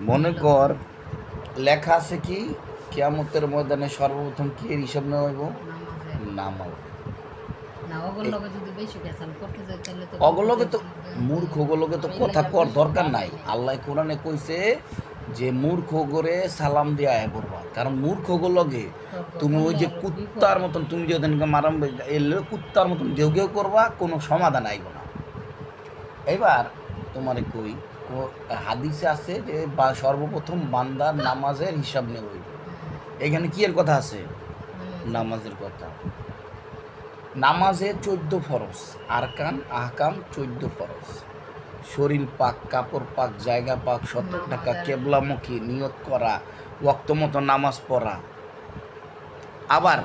মনে কর লেখা আছে কি? কেয়ামতের ময়দানে সর্বপ্রথম কি এর হিসাব নেওয়া হইব? নামাজে। নামাজ না, ওগুলোর লগে যদি বেশি গেছাল করতে যাই, তাহলে তো- মূর্খ ওগুলোকে তো কথা কর দরকার নাই। আল্লাহ কোরআনে কইছে যে মূর্খ করে সালাম দিয়ে আয় করবা। কারণ মূর্খ লগে তুমি ওই যে কুত্তার মতন তুমি যে ওদেরকে মারাম কুত্তার মতন গেউ গেউ করবা কোনো সমাধান আইব না। এবার তোমারে কই? হাদিসে আছে যে সর্বপ্রথম বান্দার নামাজের হিসাব নেব। এখানে কি এর কথা আছে? নামাজের কথা। নামাজে চোদ্দ ফরজ আরকান আহকাম চোদ্দ ফরজ। শরীর পাক কাপড় পাক জায়গা পাক সত্তর টাকা কেবলামুখী নিয়ত করা মতো নামাজ পড়া। আবার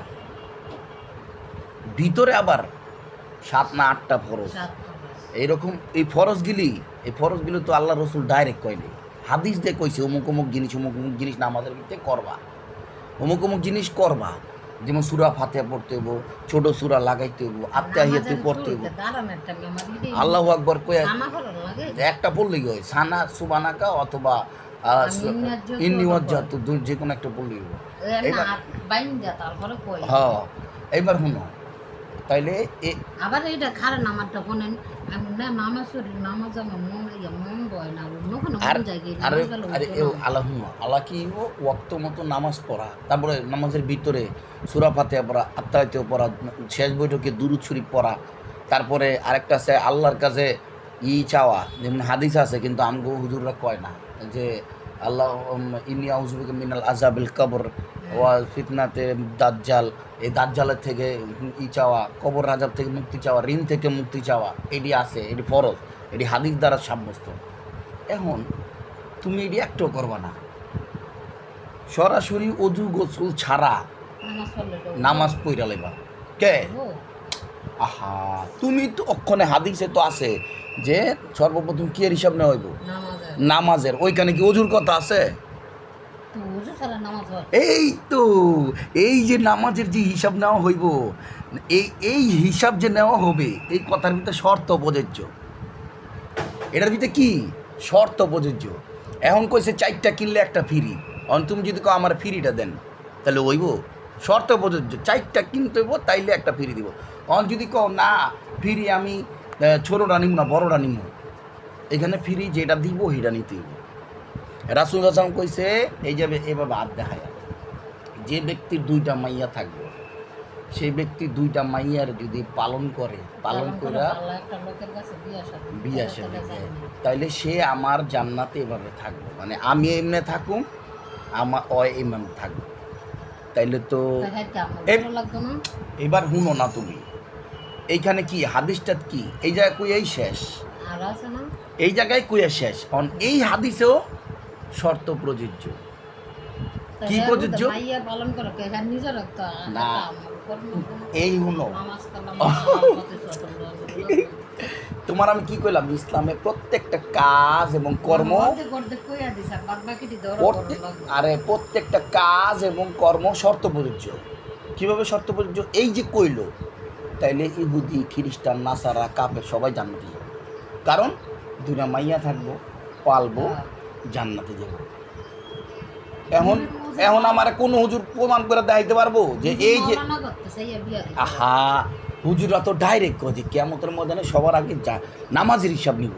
ভিতরে আবার সাত না আটটা ফরজ। এইরকম এই ফরজগুলি এই ফরজগুলি তো আল্লাহ রসুল ডাইরেক্ট কয়নি। হাদিস দিয়ে কইছে অমুক অমুক জিনিস অমুক অমুক জিনিস নামাজের ভিতরে করবা। অমুক অমুক জিনিস করবা। যেমন সুরা ফাতে পড়তে হইব ছোট সুরা লাগাইতে হইব আত্মাহিয়াতে পড়তে এটাই আল্লাহ আকবর কয়ে একটা পড়লেই হয় সানা সুবানাকা অথবা ইন্নাজ্জাতু ইন্নিওয়াজ্জাত যে কোনো একটা পড়লেই কই। হ্যাঁ এইবার শুনো তাইলে এ আবার এটা খারাপ নামাজটা শোনেন আল্লাহ কি হইব মতো নামাজ পড়া তারপরে নামাজের ভিতরে সুরা ফাতে পড়া আত্মায়তে পড়া শেষ বৈঠকে দুরুদ শরীফ পড়া তারপরে আরেকটা আছে আল্লাহর কাছে ই চাওয়া যেমন হাদিস আছে কিন্তু আমগো হুজুররা কয় না যে আল্লাহ ইনি আউজুবিকে মিনাল আজাবিল কবর ওয়া ফিতনাতে দাজ্জাল। এই দাজ্জালের থেকে ই চাওয়া কবর রাজাব থেকে মুক্তি চাওয়া ঋণ থেকে মুক্তি চাওয়া এটি আছে এটি ফরজ এটি হাদিস দ্বারা সাব্যস্ত। এখন তুমি এটি একটাও করবা না। সরাসরি অজু গোসল ছাড়া নামাজ পইরা লেবা কে? আহা তুমি তো অক্ষণে হাদিসে তো আছে যে সর্বপ্রথম কি এর হিসাব নেওয়া হইব? নামাজের ওইখানে কি অজুর কথা আছে? এই তো এই যে নামাজের যে হিসাব নেওয়া হইব এই এই হিসাব যে নেওয়া হবে এই কথার ভিতরে শর্ত প্রযোজ্য। এটার ভিতরে কি? শর্ত প্রযোজ্য। এখন কইছে চারটা কিনলে একটা ফ্রি। এখন তুমি যদি কো আমার ফ্রিটা দেন তাহলে ওইব শর্ত প্রযোজ্য। চারটা কিনতে হইব তাইলে একটা ফ্রি দিব। এখন যদি কও না ফ্রি আমি ছোটোটা নিব না বড়টা নিব এখানে ফ্রি যেটা দিব সেটা নিতে হইব। রাসুল হাসান কইছে এই যে এভাবে হাত দেখায় যে ব্যক্তির দুইটা মাইয়া থাকবে সেই ব্যক্তি দুইটা মাইয়ার যদি পালন করে পালন করে বিয়ে সাথে তাইলে সে আমার জান্নাতে এভাবে থাকবে। মানে আমি এমনি থাকুম আমার অয় এমন থাকবে। তাইলে তো না? এবার শুনো না তুমি। এইখানে কি হাদিসটা কি? এই জায়গায় এই শেষ? এই জায়গায় কুইয়া শেষ। কারণ এই হাদিসেও শর্ত প্রযোজ্য। কি প্রযোজ্য? না। এই হুনো। তোমার আমি কি কইলাম? ইসলামে প্রত্যেকটা কাজ এবং কর্ম আর প্রত্যেকটা কাজ এবং কর্ম শর্ত প্রযোজ্য। কীভাবে শর্ত প্রযোজ্য? এই যে কইল তাইলে ইহুদি খ্রিস্টান নাসারা কাপের সবাই জান্নাতে যাবে কারণ দুটা মাইয়া থাকব পালবো জান্নাতে যাব। এখন এখন আমার কোন হুজুর প্রমাণ করে দেখাইতে পারব? যে এই যে। আহা হুজুরা তো ডাইরেক্ট কয় যে কেমতের ময়দানে সবার আগে যা নামাজের হিসাব নিব।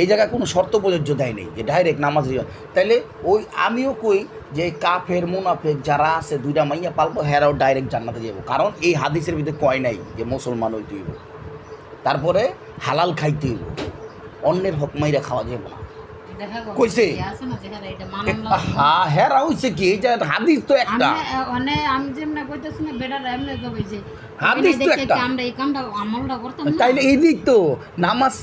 এই জায়গায় কোনো শর্ত প্রযোজ্য দেয় নেই যে ডাইরেক্ট নামাজের হিসাব তাইলে ওই আমিও কই যে কাফের মুনাফের যারা আছে দুইটা মাইয়া পালবো হেরাও ডাইরেক্ট জান্নাতে যাব। কারণ এই হাদিসের ভিতরে কয় নাই যে মুসলমান হইতে হইব। তারপরে হালাল খাইতে হইব। অন্যের হক মাইরা খাওয়া যাবে না। কইছে? হ্যাঁ হইছে কি? হাদিস তো একটা। মানে আমি যেমনি কইতেছি না, বেটারা এমনি কবে যে, হাদিস তো একটা। আমরা এই কামটা আমলটা করতাম না? তাইলে এই দিক তো নামাজ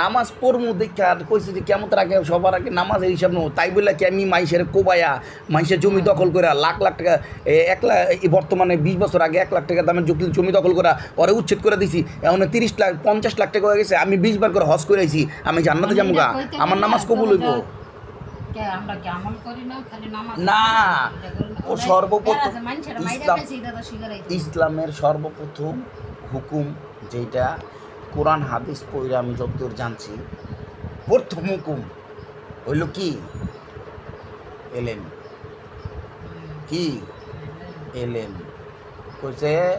নামাজ পড়মু দেখে কইছে যে কেমন আগে সবার আগে হিসাব নেব। তাই বলে কি আমি মাইসের কোবায়া মাইসের জমি দখল করে লাখ লাখ টাকা এক লাখ বর্তমানে বিশ বছর আগে এক লাখ টাকা দামের জমি জমি দখল করা ওরে উচ্ছেদ করে দিছি। এখন তিরিশ লাখ পঞ্চাশ লাখ টাকা হয়ে গেছে। আমি বিশ বার করে হজ করে আইছি আমি জান্নাতে যাব আমার নামাজ কবুল হইব? না? ও সর্বপ্রথম ইসলাম- ইসলামের সর্বপ্রথম হুকুম যেটা কোরআন হাদিস পড়ে আমি যতদূর জানছি প্রথম হুকুম হইল কি? এলেন। কি? এলেন। কইছে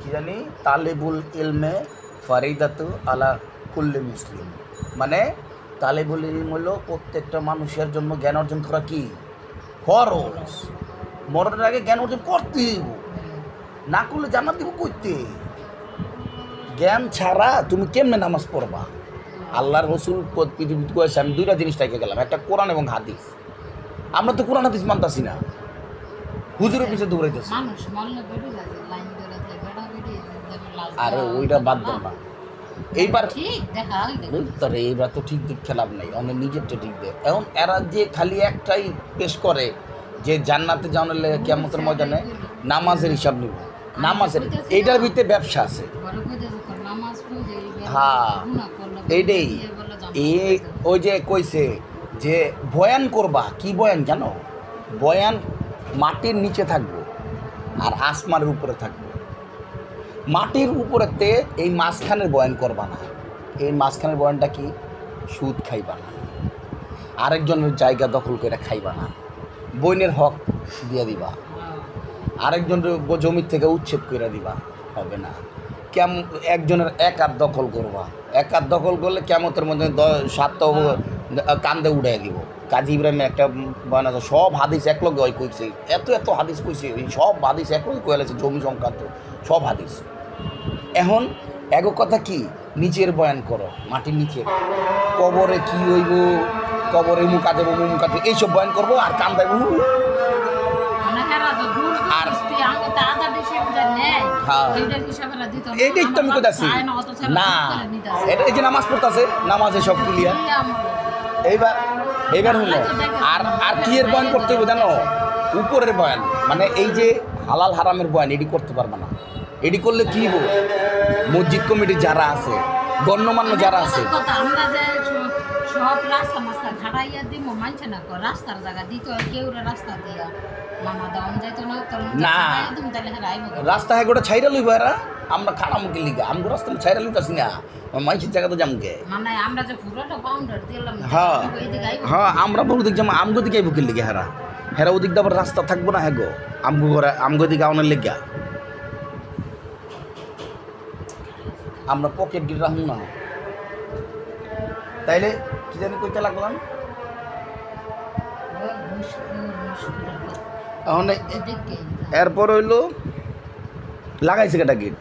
কি জানি? তালেবুল ইলমে ফারিদাতু আলা কুল্লি মুসলিম। মানে তালেবুল ইলম হলো প্রত্যেকটা মানুষের জন্য জ্ঞান অর্জন করা কি? ফরজ মরণের আগে জ্ঞান অর্জন করতে হইব। না করলে জান্নাত দিব করতে জ্ঞান ছাড়া তুমি কেমনে নামাজ পড়বা? আল্লাহর রসুল পৃথিবীতে কয়েছে আমি দুইটা জিনিস থেকে গেলাম একটা কোরআন এবং হাদিস। আমরা তো কোরআন হাদিস মানতাছি না। হুজুরের পিছিয়ে দৌড়াইতেছি। আরে ওইটা বাদ দাও না। এইবার। তারে এইবার তো ঠিক দিক খেলাম নাই অনেক নিজেরটা ঠিক দেয় এখন এরা যে খালি একটাই পেশ করে যে জান্নাতে যাওয়ার লেগে কেমতের ময়দানে নামাজের হিসাব নিব। নামাজের এইটার ভিতরে ব্যবসা আছে। হ্যাঁ, এইটাই। পড়তে। ওই যে কইছে যে বয়ান করবা কি বয়ান জানো? বয়ান মাটির নিচে থাকব আর আসমানের উপরে থাকব। মাটির উপরেতে এই মাঝখানের বয়ান করবা না। এই মাঝখানের বয়ানটা কি? সুদ খাইবা না। আরেকজনের জায়গা দখল করে খাইবা না। বইনের হক দিয়ে দিবা। হ্যাঁ। আরেকজনের জমির থেকে উচ্ছেদ করে দিবা। হবে না। কেম একজনের এক হাত দখল করবা। এক হাত দখল করলে কেমতের মধ্যে সাতটা ও- কান্দে উড়াই দিব। কাজী ইব্রাহিমের একটা বয়ান আছে সব হাদিস এক লগে ওই কইছে। এত এত হাদিস কইছে সব হাদিস এক লগে কয়েছে জমি সংক্রান্ত সব হাদিস। এখন এক কথা কি নিচের বয়ান করো মাটির নিচে কবরে কি হইব কবরে মুখা দেবো মুখা দেবো এইসব বয়ান করব আর মানে যে দূর আর- হ্যাঁ। এইটাই তো আমি চায় না। এটা এই যে নামাজ পড়তেছে নামাজে সব ক্লিয়ার এইবার এইবার হলো আর আর কি এর বয়ান করতে হবে জানো উপরের বয়ান মানে এই যে হালাল হারামের বয়ান এটি করতে পারবে না এডি করলে কি হব মসজিদ কমিটি যারা আছে গণ্যমান্য যারা আছে। আমরা সব রাস্তা মাস্তা ঘাটাইয়া দিব মানছে না রাস্তার জায়গা দিত কেউ রাস্তা দিয়া মামা যাইতো না না। রাস্তা হ্যাঁ গোটা ছাইরা লইব এরা আমরা খারামুখে লিগা আমগো রাস্তা ছাইরা লইতাছি না। মাইসের জায়গাতে যামকে মানে আমরা যে পুরোটা বাউন্ডার দিলাম হ্যাঁ। হ্যাঁ আমরা বহু দিক আমগো দিকে বুকের লিগে হেরা। হেরা ওদিক দিয়ে আবার রাস্তা থাকব না হ্যাঁ গো? আমগো আমগো দিকে আউনের লেগা। আমরা পকেট গিট রাখুন না। তাইলে কি জানি কইতে লাগলাম। এখন এরপর হইল লাগাইছে কেটা গেট